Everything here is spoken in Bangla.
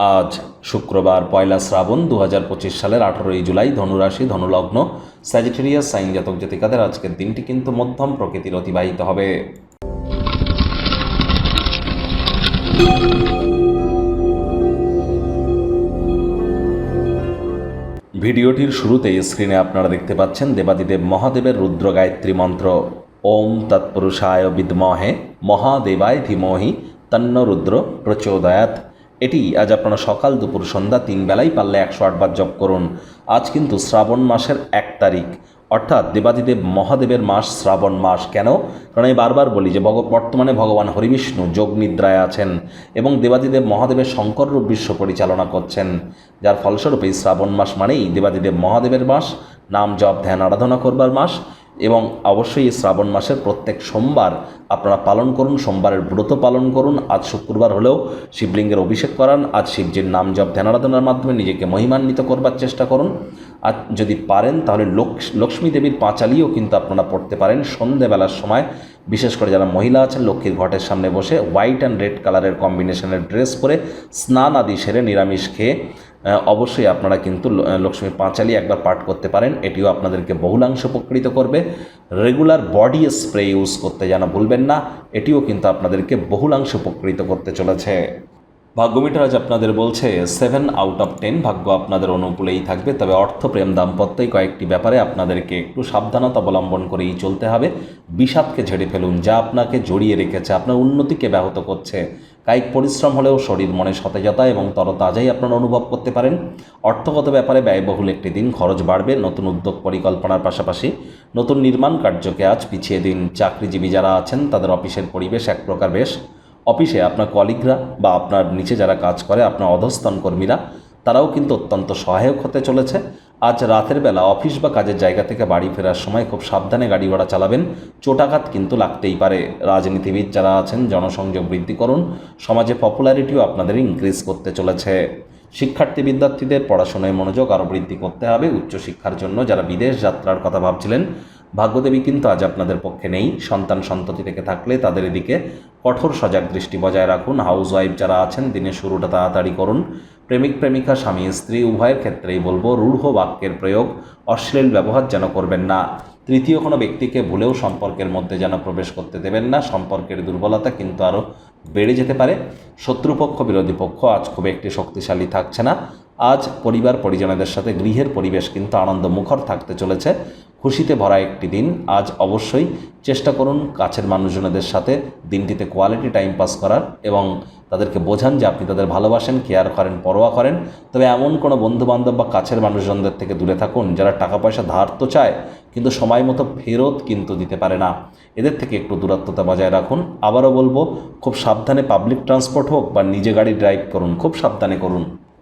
আজ শুক্রবার, পয়লা শ্রাবণ দু হাজার পঁচিশ সালের আঠারোই জুলাই, ধনুরাশি, ধনুলগ্ন স্যাজিটেরিয়াস সাইন জাতক জাতিকাদের আজকের দিনটি কিন্তু মধ্যম প্রকৃতির অতিবাহিত হবে। ভিডিওটির শুরুতেই স্ক্রিনে আপনারা দেখতে পাচ্ছেন দেবাদিদেব মহাদেবের রুদ্র গায়ত্রী মন্ত্র। ওম তৎপুরুষায় বিদ্মহে, মহাদেবায় ধীমহি তন্ন রুদ্র প্রচোদয়াত এটি আজ আপনারা সকাল দুপুর সন্ধ্যা তিন বেলাই পারলে একশো আটবার জপ করুন। আজ কিন্তু শ্রাবণ মাসের এক তারিখ। অর্থাৎ দেবাদিদেব মহাদেবের মাস শ্রাবণ মাস। কেন? কারণ আমি বারবার বলি যে বর্তমানে ভগবান হরিবিষ্ণু যোগ নিদ্রায় আছেন এবং দেবাদিদেব মহাদেবের শঙ্কর রূপ বিশ্ব পরিচালনা করছেন। যার ফলস্বরূপ এই শ্রাবণ মাস মানেই দেবাদিদেব মহাদেবের মাস, নাম জপ, ধ্যান, আরাধনা করবার মাস এবং অবশ্যই শ্রাবণ মাসের প্রত্যেক সোমবার আপনারা পালন করুন, সোমবারের ব্রত পালন করুন। আজ শুক্রবার হলেও শিবলিঙ্গের অভিষেক করান। আজ শিবজির নাম জপ ধ্যানারাধনার মাধ্যমে নিজেকে মহিমান্বিত করবার চেষ্টা করুন। আর যদি পারেন, তাহলে লক্ষ্মী দেবীর পাঁচালিও কিন্তু আপনারা পড়তে পারেন সন্ধেবেলার সময়। বিশেষ করে যারা মহিলা আছেন, লক্ষ্মীর ঘটের সামনে বসে হোয়াইট অ্যান্ড রেড কালারের কম্বিনেশনের ড্রেস পরে স্নান আদি সেরে নিরামিষ খেয়ে অবশ্যই আপনারা কিন্তু ল- আহ, লক্ষ্মীর পাঁচালি একবার পাঠ করতে পারেন। এটিও আপনাদেরকে বহুলাংশ উপকৃত করবে। রেগুলার বডি স্প্রে ইউজ করতে যেন ভুলবেন না এটিও কিন্তু আপনাদেরকে বহুলাংশ উপকৃত করতে চলেছে। ভাগ্যমিটার আজ আপনাদের বলছে সেভেন আউট অফ টেন ভাগ্য আপনাদের অনুকূলেই থাকবে। তবে অর্থ প্রেম দাম্পত্যই কয়েকটি ব্যাপারে আপনাদেরকে একটু সাবধানতা অবলম্বন করেই চলতে হবে। বিষাদকে ঝেড়ে ফেলুন যা আপনাকে জড়িয়ে রেখেছে আপনার উন্নতিকে ব্যাহত করছে। কায়িক পরিশ্রম হলেও শরীর মনে সতেজতা এবং তরতাজাই আপনারা অনুভব করতে পারেন। অর্থগত ব্যাপারে ব্যয়বহুল একটি দিন, খরচ বাড়বে, নতুন উদ্যোগ পরিকল্পনার পাশাপাশি নতুন নির্মাণ কার্যকে আজ পিছিয়ে দিন। চাকরিজীবী যারা আছেন, তাদের অফিসের পরিবেশ এক প্রকার বেশ। অফিসে আপনার কলিগরা বা আপনার নিচে যারা কাজ করে, আপনার অধস্তন কর্মীরা, তারাও কিন্তু অত্যন্ত সহায়ক হতে চলেছে। আজ রাতের বেলা অফিস বা কাজের জায়গা থেকে বাড়ি ফেরার সময় খুব সাবধানে গাড়ি ঘোড়া চালাবেন, চোটাঘাত কিন্তু লাগতেই পারে। রাজনীতিবিদ যারা আছেন, জনসংযোগ বৃদ্ধি করুন, সমাজে পপুলারিটিও আপনাদের ইনক্রিজ করতে চলেছে। শিক্ষার্থী বিদ্যার্থীদের পড়াশোনায় মনোযোগ আরও বৃদ্ধি করতে হবে উচ্চশিক্ষার জন্য। যারা বিদেশ যাত্রার কথা ভাবছিলেন ভাগ্যদেবী কিন্তু আজ আপনাদের পক্ষে নেই। সন্তান সন্ততি থেকে থাকলে তাদের এদিকে কঠোর সজাগ দৃষ্টি বজায় রাখুন। হাউস ওয়াইফ যারা আছেন, দিনের শুরুটা তাড়াতাড়ি করুন। প্রেমিক, প্রেমিকা, স্বামী, স্ত্রী, উভয়ের ক্ষেত্রেই বলব, রূঢ় বাক্যের প্রয়োগ, অশ্লীল ব্যবহার যেন করবেন না। তৃতীয় কোনো ব্যক্তিকে ভুলেও সম্পর্কের মধ্যে যেন প্রবেশ করতে দেবেন না। সম্পর্কের দুর্বলতা কিন্তু আরও বেড়ে যেতে পারে। শত্রুপক্ষ, বিরোধী পক্ষ আজ খুব একটি শক্তিশালী থাকছে না। আজ পরিবার, পরিজনদের সাথে গৃহের পরিবেশ কিন্তু আনন্দ মুখর থাকতে চলেছে। খুশিতে ভরা একটি দিন। আজ অবশ্যই চেষ্টা করুন কাছের মানুষজনদের সাথে দিনটিতে কোয়ালিটি টাইম পাস করার এবং তাদেরকে বোঝান যে আপনি তাদের ভালোবাসেন কেয়ার করেন, পরোয়া করেন। তবে এমন কোনো বন্ধুবান্ধব বা কাছের মানুষজনদের থেকে দূরে থাকুন যারা টাকা পয়সা ধার তো চায়, কিন্তু সময় মতো ফেরত কিন্তু দিতে পারে না। এদের থেকে একটু দূরত্বতা বজায় রাখুন। আবারও বলব, খুব সাবধানে পাবলিক ট্রান্সপোর্ট হোক বা নিজে গাড়ি ড্রাইভ করুন, খুব সাবধানে করুন।